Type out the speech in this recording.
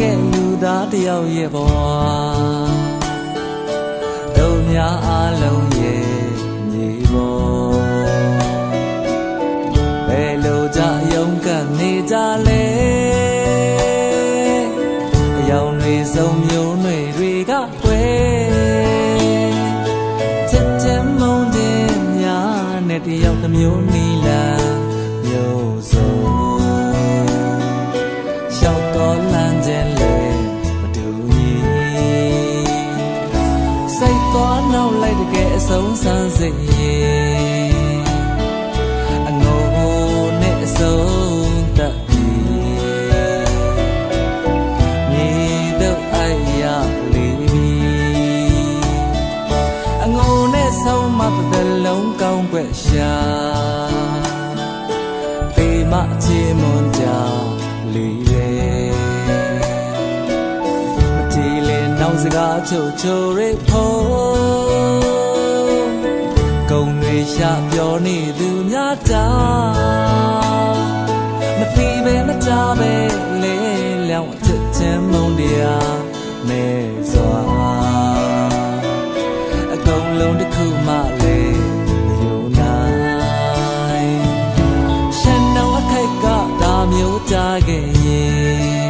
ခဲ့လူသားတစ်ယောက်ရဲ့ဘဝတို့များအားလုံးရဲ့မြေပေါ်ဘယ်လိုကြရုံးကနေကြလဲအယောင်တွေစုံမျိုးတွေတွေကကွယ်ချက်ချင်းမုန်းတဲ့များနဲ့တယောက်တစ်မျိုးနီလာမျိုးစုံ နောက်လိုက်တကယ်အဆုံးဆန်းစေရင်အငိုနဲ့အဆုံးတတ်ပြီမြေတော့အိုက်ရလေးပြီအငိုနဲ့ဆုံးမပဒလုံးကောင်းွ တွေရှာပြောနေသူများတာမတီးပဲမကြပဲလေလျောင်းအချက်ချင်းမုံတရားမဲစွာအကုန်လုံးတစ်ခုမှလည်းမယုံနိုင်ရှန်တော့အခိုက်ကဒါမျိုးကြခဲ့ရင်